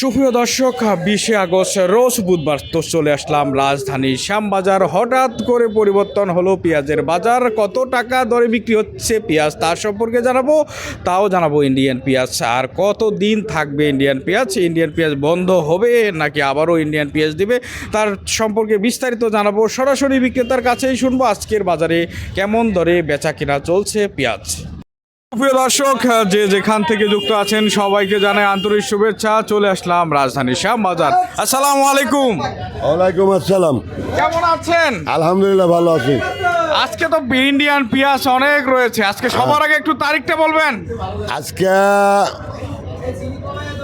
সুপ্রিয় দর্শক, বিশে আগস্ট রোজ বুধবার তো চলে আসলাম রাজধানী শ্যামবাজার। হঠাৎ করে পরিবর্তন হলো পেঁয়াজের বাজার। কত টাকা দরে বিক্রি হচ্ছে পেঁয়াজ তার সম্পর্কে জানাব। তাও জানাব ইন্ডিয়ান পেঁয়াজ। আর কত দিন থাকবে ইন্ডিয়ান পেঁয়াজ? ইন্ডিয়ান পেঁয়াজ বন্ধ হবে নাকি আবারও ইন্ডিয়ান পেঁয়াজ দিবে? তার সম্পর্কে বিস্তারিত জানাব। সরাসরি বিক্রেতার কাছেই শুনব আজকের বাজারে কেমন দরে বেচা কেনা চলছে পেঁয়াজ। প্রিয় দর্শক যে যেখান থেকে যুক্ত আছেন সবাইকে জানাই আন্তরিক শুভেচ্ছা। চলে আসলাম রাজধানী শ্যামবাজার। আসসালামু আলাইকুম। ওয়ালাইকুম আসসালাম। কেমন আছেন? আলহামদুলিল্লাহ ভালো আছি। আজকে তো ইন্ডিয়ান পিয়াস অনেক রয়েছে। আজকে সবার আগে একটু তারিখটা বলবেন। আজকে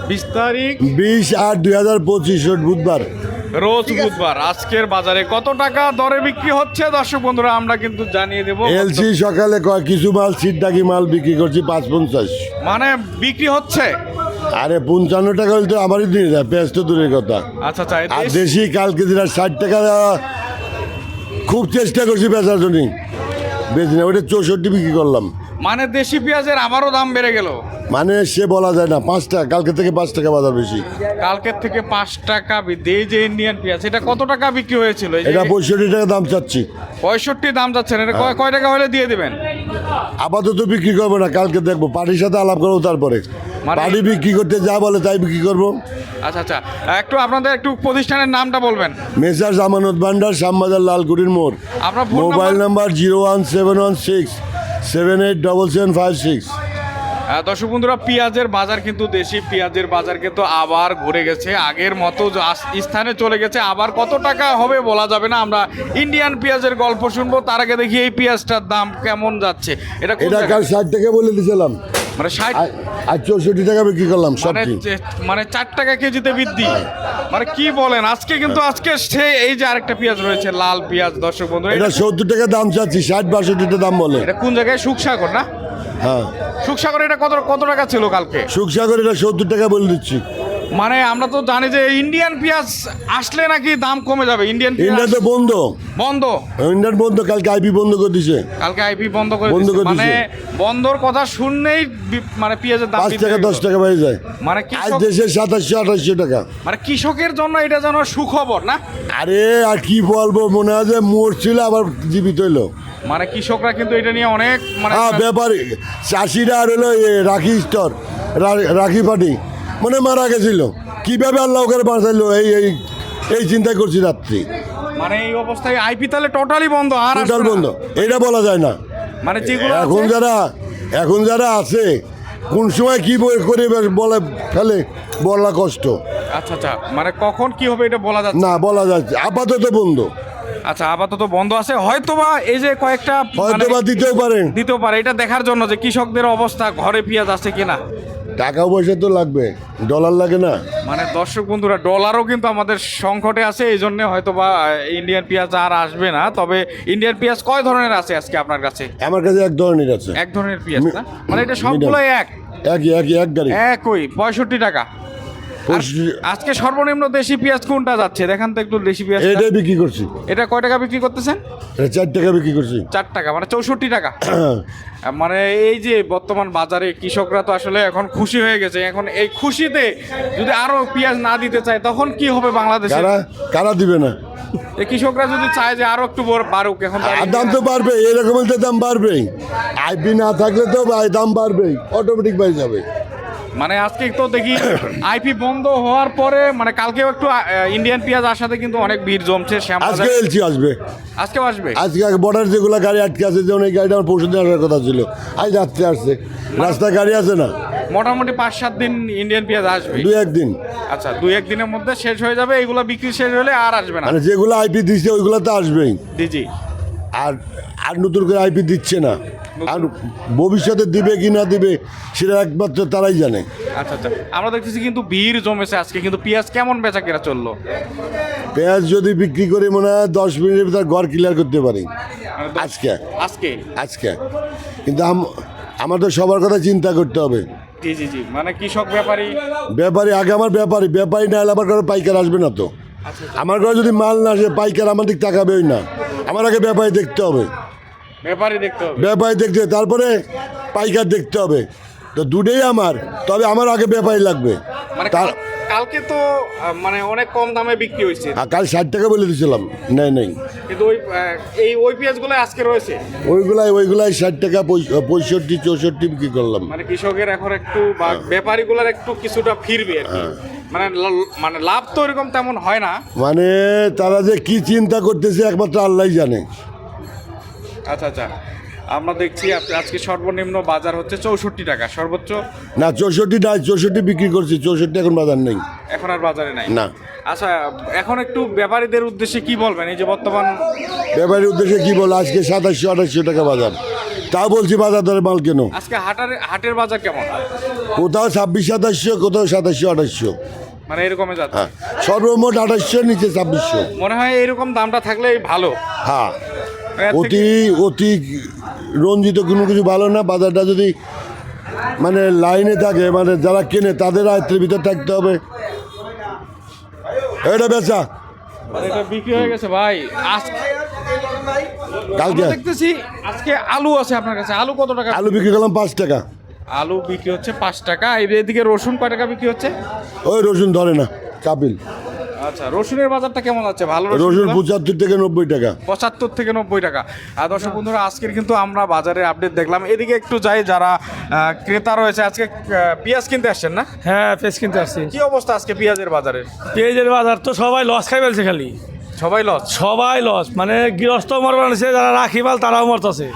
বিশ তারিখ। বিশ আট দুই হাজার পঁচিশ বুধবার। রোজ বুধবার আজকের বাজারে কত টাকা দরে বিক্রি হচ্ছে? দর্শক বন্ধুরা আমরা কিন্তু জানিয়ে দেব এলসি সকালে কয় কিছু মাল সিটটাকি মাল বিক্রি করছি পাঁচ পঞ্চাশ মানে বিক্রি হচ্ছে? আরে পঞ্চান্ন টাকা হলে তো আমারই দিয়ে যায় পেঁয়াজ তো দূরের কথা। আচ্ছা আচ্ছা আর দেশ- কালকে দিন ষাট টাকা দেওয়া খুব চেষ্টা করছি বেচার জন্য বেশি না ওটা চৌষট্টি বিক্রি করলাম। মানে দেশি পেঁয়াজের আবারও দাম বেড়ে গেল। মানে সে বলা যায় না পাঁচ টাকা কালকে থেকে পাঁচ টাকা বাজার বেশি। কালকের থেকে পাঁচ টাকা এই যে ইন্ডিয়ান পেঁয়াজ এটা কত টাকা বিক্রি হয়েছিল? এটা পঁয়ষট্টি টাকা দাম চাচ্ছি। পঁয়ষট্টি দাম চাচ্ছেন এটা কয়- কয় টাকা হলে দিয়ে দিবেন? আপাতত বিক্রি করব না কালকে দেখব। পার্টির সাথে আলাপ করব তারপরে। মানে- পার্টি বিক্রি করতে যা বলে তাই বিক্রি করব। আচ্ছা আচ্ছা একটু আপনাদের একটু প্রতিষ্ঠানের নামটা বলবেন। মেসার জামানত ভান্ডার শ্যামবাজার লালকুটির মোড়। আপনার mobile number zero one seven one six seven eight double seven five six. দর্শক বন্ধুরা পেঁয়াজের বাজার কিন্তু দেশি পেঁয়াজের বাজার কিন্তু আবার ঘুরে গেছে। আগের মতো যে স্থানে চলে গেছে আবার কত টাকা হবে বলা যাবে না আমরা ইন্ডিয়ান পেঁয়াজের গল্প শুনব। তার আগে দেখি এই পেঁয়াজটার দাম কেমন যাচ্ছে। এটা এটা? কাল ষাট টাকা বলে দিয়েছিলাম। মানে ষাট আর- চৌষট্টি টাকা বিক্রি করলাম সব মানে মানে চার টাকা কেজিতে বৃদ্ধি। মানে কি বলেন আজকে কিন্তু আজকে সে এই যে আরেকটা পেঁয়াজ রয়েছে লাল পেঁয়াজ দর্শক বন্ধু এটা সত্তর টাকা দাম চাচ্ছি ষাট বাষট্টি দাম বলে। এটা কোন জায়গায়? সুখসাগর না? হ্যাঁ। সুখসাগর এটা কত কত টাকা ছিল কালকে? সুখসাগর এটা সত্তর টাকা বলে দিচ্ছি। মানে আমরা তো জানি যে ইন্ডিয়ান পেঁয়াজ আসলে নাকি দাম কমে যাবে। ইন্ডিয়ান ইন্ডিয়া তো বন্ধ। বন্ধ। ইন্ডিয়ান বন্ধ কালকে আইপি বন্ধ করে দিছে। কালকে আইপি বন্ধ করে বন্ধ করে মানে বন্ধর কথা শুনলেই মানে পেঁয়াজের দাম পাঁচ বৃদ্ধি টাকা হয়ে দশ গেল। টাকা বেড়ে যায়। মানে আজ কৃষক দেশে সাতাশশো আঠাশশো টাকা। মানে কৃষকের জন্য এটা যেন সুখবর না? আরে আর কি বলব মনে হয় যে মরছিল আবার জীবিত হইল। মানে কৃষকরা কিন্তু এটা নিয়ে অনেক মানে হ্যাঁ ব্যাপারী। চাষিরা আর হলো রাখি স্টোর রাখি পাটি। মানে মারা গেছিল। কীভাবে আল্লাহ ওকে বাঁচাইলো? এই এই এই চিন্তা করছি রাত্রি। মানে এই অবস্থায় আইপি তাহলে টোটালি বন্ধ আর টোটাল বন্ধ। এটা বলা যায় না। মানে যেগুলো এখন যারা এখন যারা আছে কোন সময় কি করে বলে ফেলে বলা কষ্ট। আচ্ছা আচ্ছা। মানে কখন কি হবে এটা বলা যাচ্ছে? না বলা যাচ্ছে। আপাতত বন্ধ। আচ্ছা আপাতত বন্ধ আছে। হয়তোবা এই যে কয়েকটা হয়তো মানে দিতেও পারেন। দিতেও পারে। এটা দেখার জন্য যে কৃষকদের অবস্থা ঘরে পেঁয়াজ আছে কিনা। টাকা পয়সা তো লাগবে ডলার লাগে না। মানে দর্শক বন্ধুরা ডলারও কিন্তু আমাদের সংকটে আছে এই জন্য হয়তো বা ইন্ডিয়ান পেঁয়াজ আর আসবে না। তবে ইন্ডিয়ান পেঁয়াজ কয় ধরনের আছে আজকে আপনার কাছে? আমার কাছে এক ধরনের আছে। এক ধরনের পেঁয়াজ না? মানে এটা সবগুলোই এক? একই একই এক গাড়ি। একই পঁয়ষট্টি টাকা। আজকে সর্বনিম্ন দেশি পেঁয়াজ কোনটা যাচ্ছে? দেখান তো একটু দেশি পেঁয়াজ এটাই বিক্রি করছি। এটা কয় টাকা বিক্রি করতেছেন? এটা চার টাকা বিক্রি করছি। চার টাকা মানে চৌষট্টি টাকা। মানে এই যে বর্তমান বাজারে কৃষকরা তো আসলে এখন খুশি হয়ে গেছে। এখন এই খুশিতে যদি আরও পেঁয়াজ না দিতে চায় তখন কি হবে বাংলাদেশে? কারা? কারা দিবে না? এই কৃষকরা যদি চায় যে আরও একটু বড় বাড়ুক এখন দাম তো বাড়বে এরকম দাম বাড়বেই। আইপি না থাকলে তো দাম বাড়বেই অটোমেটিক বেড়ে যাবে। মানে আজকে তো দেখি আইপি বন্ধ হওয়ার পরে মানে কালকেও একটু ইন্ডিয়ান পেঁয়াজ আসাতে কিন্তু অনেক ভিড় জমছে আজকে এলছি আসবে। আজকেও আসবে? আজকে বর্ডার যেগুলো গাড়ি আটকে আছে যেমন এই গাড়িটা আমার পরশু দিন আসার কথা ছিল আজ রাত্রে আসছে। রাস্তায় গাড়ি আছে না? মোটামুটি পাঁচ সাত দিন ইন্ডিয়ান পেঁয়াজ আসবে। দুই একদিন আচ্ছা দুই একদিনের মধ্যে শেষ হয়ে যাবে এগুলো বিক্রি শেষ হলে আর আসবে না। মানে যেগুলো আইপি দিচ্ছে ওইগুলো তো আসবেই। জি জি। আর আর নতুন করে আইপি দিচ্ছে না। আর ভবিষ্যতে দিবে কি না দিবে সেটা একমাত্র তারাই জানে। আচ্ছা আচ্ছা। আমরা দেখতেছি কিন্তু ভিড় জমেছে আজকে কিন্তু পেঁয়াজ কেমন বেচা কেনা চলল? পেঁয়াজ যদি বিক্রি করে মনে হয় দশ মিনিটের ভিতরে ঘর ক্লিয়ার করতে পারি। মানে আজকে। আজকে? আজকে। কিন্তু আম- আমার তো সবার কথা চিন্তা করতে হবে। জি জি জি। মানে কৃষক ব্যাপারী? ব্যাপারী আগে আমার ব্যাপারী। ব্যাপারী না হলে আমার ঘরে পাইকার আসবে না তো। আমার ঘরে যদি মাল না আসে পাইকার আমার দিক তাকাবেই না। আমার আগে ব্যাপারী দেখতে হবে। ব্যাপারী দেখতে হবে। ব্যাপারী দেখতে তারপরে পাইকার দেখতে হবে। তো দুটোই আমার তবে আমার আগে ব্যাপারী লাগবে। মানে তার কালকে তো মানে অনেক কম দামে বিক্রি হয়েছে। আর কাল ষাট টাকা বলে দিয়েছিলাম। নেই নেই। কিন্তু ওই এই ওই পেঁয়াজগুলো আজকে রয়েছে। ওইগুলাই ওইগুলাই ষাট টাকা পঁয়ষট্টি চৌষট্টি বিক্রি করলাম। মানে কৃষকের এখন একটু বা ব্যাপারীগুলোর একটু কিছুটা ফিরবে মানে মানে লাভ তো এরকম তেমন হয় না। মানে তারা যে কি চিন্তা করতেছে একমাত্র আল্লাহ জানে। আচ্ছা আচ্ছা। আমরা দেখছি আজকে সর্বনিম্ন বাজার হচ্ছে চৌষট্টি টাকা। সর্বোচ্চ? না চৌষট্টি না চৌষট্টি বিক্রি করছি চৌষট্টি এখন বাজার নেই। এখন আর বাজারে নাই? না। আচ্ছা এখন একটু ব্যাপারীদের উদ্দেশ্যে কি বলবেন? এই যে বর্তমান ব্যাপারীর উদ্দেশ্যে কি বল আজকে সাতাশশো আঠাশশো টাকা বাজার। তাও বলছি বাজার দরে মাল কেন? আজকে হাটার হাটের বাজার কেমন? কোথাও ছাব্বিশ সাতাশশো কোথাও সাতাশশো আঠাশশো। মানে এরকমে যাচ্ছে? হ্যাঁ সর্বমোট আঠাশশো নিচে ছাব্বিশশো। মনে হয় এরকম দামটা থাকলেই ভালো। হ্যাঁ। অতি অতি রঞ্জিত কোনো কিছু ভালো না বাজারটা যদি মানে লাইনে থাকে মানে যারা কেনে তাদের আয়ত্তের ভিতর থাকতে হবে। এটা বেচা। মানে এটা বিক্রি হয়ে গেছে ভাই। আজকে কালকে? দেখতেছি আজকে আলু আছে আপনার কাছে। আলু কত টাকা? আলু বিক্রি করলাম পাঁচ টাকা। আলু বিক্রি হচ্ছে পাঁচ টাকা। এদিকে রসুন কয় টাকা বিক্রি হচ্ছে? ওই রসুন ধরে না কাপিল আচ্ছা রসুনের বাজারটা কেমন আছে? ভালো রসুন পঁচাত্তর থেকে নব্বই টাকা। পঁচাত্তর থেকে নব্বই টাকা। আর দর্শক বন্ধুরা আজকের কিন্তু আমরা বাজারে আপডেট দেখলাম। এদিকে একটু যাই যারা ক্রেতা রয়েছে আজকে পেঁয়াজ কিনতে আসছেন না? হ্যাঁ পেঁয়াজ কিনতে আসছি। কি অবস্থা আজকে পেঁয়াজের বাজারে? পেঁয়াজের বাজার তো সবাই লস খাই ফেলছে খালি। সবাই লস সবাই লস মানে গৃহস্থ মরবার আছে যারা রাখি মাল তারাও মরতেছে।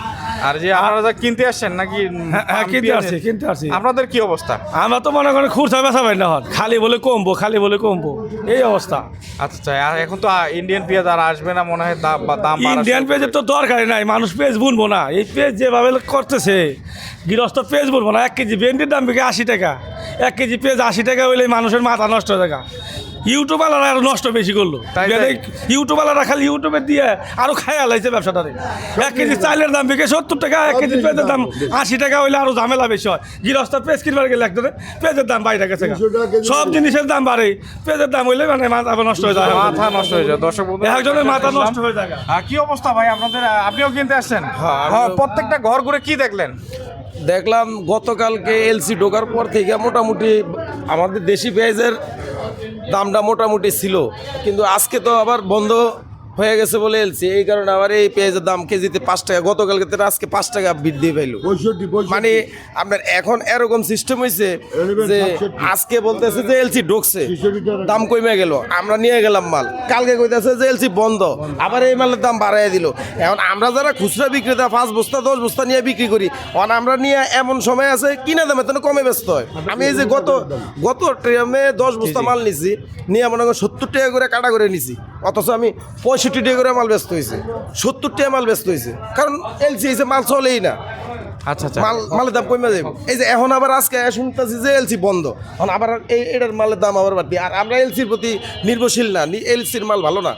আর যে আপনারা কিনতে আসছেন নাকি হ্যাঁ, হ্যাঁ, কিনতে পেঁয়াজের? আসছি, কিনতে আসছি। আপনাদের কি অবস্থা? আমরা তো মনে করেন খুরসা বেচা পাই না হন খালি বলে কমবো খালি বলে কমবো। এই অবস্থা। আচ্ছা আচ্ছা আর এখন তো ইন্ডিয়ান পেঁয়াজ আর আসবে না মনে হয় দাম ইন্ডিয়ান পেঁয়াজের তো দরকারই নাই মানুষ পেঁয়াজ বুনবো না। এই পেঁয়াজ যেভাবে করতেছে গৃহস্থ পেঁয়াজ বুনবো না। এক কেজি ভেন্ডির দাম বিকে আশি টাকা এক কেজি পেঁয়াজ আশি টাকা হইলে মানুষের মাথা নষ্ট হয়ে ইউটিউবালারা আরও নষ্ট বেশি করল। ইউটিউবালারা খালি ইউটিউবে দিয়ে আরও খাইয়া লাইছে ব্যবসাটারে। এক কেজি চাইলের দাম বিকে সত্তর টাকা এক কেজি পেঁয়াজের দাম আশি টাকা হইলে আরও ঝামেলা বেশি হয়। গৃহস্থ পেঁয়াজ কিনবার গেলে একদম পেঁয়াজের দাম বাইরে গেছে গা। 300 টাকা কেজি সব জিনিসের দাম বাড়ে। পেঁয়াজের দাম হইলে মানে মাথা নষ্ট হয়ে যায়। মাথা নষ্ট হয়ে যায়। দর্শক বন্ধু একজনের মাথা নষ্ট হয়ে যায় কি অবস্থা ভাই? আপনাদের আপনিও কিনতে আসছেন? হ্যাঁ প্রত্যেকটা ঘর ঘুরে কি দেখলেন? দেখলাম গতকালকে এলসি ঢোকার পর থেকে মোটামুটি আমাদের দেশি পেঁয়াজের দামটা মোটামুটি ছিল। কিন্তু আজকে তো আবার বন্ধ হয়ে গেছে বলে এলসি এই কারণে আবার এই পেঁয়াজের দাম কেজিতে পাঁচ টাকা গতকালকে তো আজকে পাঁচ টাকা বৃদ্ধি পাইলো। মানে আপনার এখন এরকম সিস্টেম হয়েছে যে আজকে বলতেছে যে এলসি ঢুকছে দাম কমে গেল আমরা নিয়ে গেলাম মাল। কালকে কইতেছে যে এলসি বন্ধ আবার এই মালের দাম বাড়াই দিল। এখন আমরা যারা খুচরা বিক্রেতা পাঁচ বস্তা দশ বস্তা নিয়ে বিক্রি করি অন আমরা নিয়ে এমন সময় আছে কিনা দামে তো কমে ব্যস্ত হয়। আমি এই যে গত গত ট্রেমে দশ বস্তা মাল নিছি নিয়ে মনে করেন সত্তর টাকা করে কাটা করে নিছি। অথচ আমি পঁয়ষট্টি টাকা করে মাল ব্যস্ত হয়েছে সত্তর টাকা মাল ব্যস্ত হয়েছে কারণ এলসি হয়েছে মাল চলেই না। আচ্ছা আচ্ছা। মাল মালের দাম কমে যাবে এই যে এখন আবার আজকে শুনতেছি যে এলসি বন্ধ। এখন আবার এই এটার মালের দাম আবার বাড়তি আর আমরা এলসির প্রতি নির্ভরশীল না। এলসির মাল ভালো না।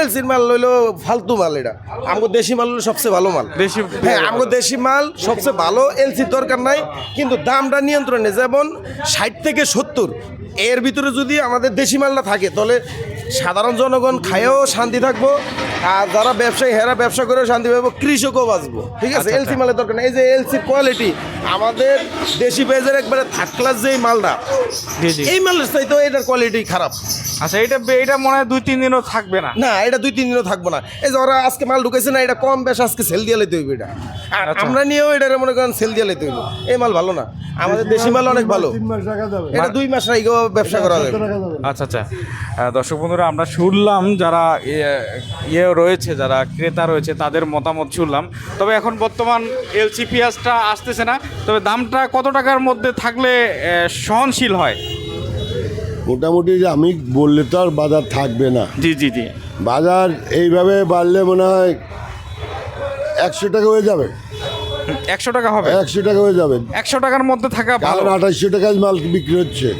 এলসির মাল হইল ফালতু মাল এটা। আমাদের দেশি মাল হলো সবচেয়ে ভালো মাল। দেশি হ্যাঁ আমাদের দেশি মাল সবচেয়ে ভালো। এলসির দরকার নাই। কিন্তু দামটা নিয়ন্ত্রণে যেমন ষাট থেকে সত্তর। এর ভিতরে যদি আমাদের দেশি মাল না থাকে তাহলে সাধারণ জনগণ খায়ও শান্তি থাকব আর যারা ব্যবসায়ী হেরা ব্যবসা করেও শান্তি পাবো কৃষকও বাঁচবো। ঠিক আছে? এলসি মালের দরকার নেই। এই যে এলসি কোয়ালিটি আমাদের দেশি পেঁয়াজের একবারে থার্ড ক্লাস যেই মালটা। এই মালের চাইতেও এটার কোয়ালিটি খারাপ। আচ্ছা এটা এটা মনে হয় দুই তিন দিনও থাকবে না? না এটা দুই তিন দিনও থাকব না। এই যে ওরা আজকে মাল ঢুকেছে না এটা কম বেশ আজকে সেল দিয়ে লাইতে হইবে এটা। আর আচ্ছা। আমরা নিয়েও এটা মনে করেন সেল দিয়ে লাইতে হইব। এই মাল ভালো না। আমাদের দেশি মাল অনেক ভালো। তিন মাস রাখা যাবে। এটা দুই মাস রাইগো ব্যবসা করা যাবে। আচ্ছা আচ্ছা। দর্শক বন্ধুরা আমরা শুনলাম যারা ইয়ে- ইয়ে রয়েছে যারা ক্রেতা রয়েছে তাদের মতামত শুনলাম। তবে এখন বর্তমান এলসি পেঁয়াজটা আসতেছে না। তবে দামটা কত টাকার মধ্যে থাকলে সহনশীল হয়? মোটামুটি যে আমি বললে তো আর বাজার থাকবে না। জি জি জি। বাজার এইভাবে বাড়লে মনে হয় একশো টাকা হয়ে যাবে। একশো টাকা হবে? একশো টাকা হয়ে যাবে। একশো টাকার মধ্যে থাকা ভালো। আঠাশশো টাকায় মাল বিক্রি হচ্ছে।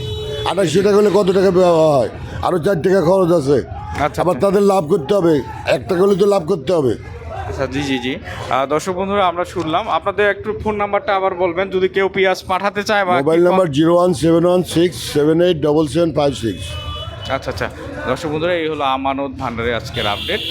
আঠাশশো টাকা হলে কত টাকা ব্যবহার হয়? আরও চার টাকা খরচ আছে। আচ্ছা, আবার তাদের লাভ করতে হবে। এক টাকা হলে তো লাভ করতে হবে। আচ্ছা জি জি জি। দর্শক বন্ধুরা আমরা শুনলাম। আপনাদের একটু ফোন নাম্বারটা আবার বলবেন। যদি কেউ পেঁয়াজ পাঠাতে চায় বা mobile number zero one seven one six seven eight double seven five six. আচ্ছা আচ্ছা। দর্শক বন্ধুরা এই হলো আমানত ভান্ডারের আজকের আপডেট।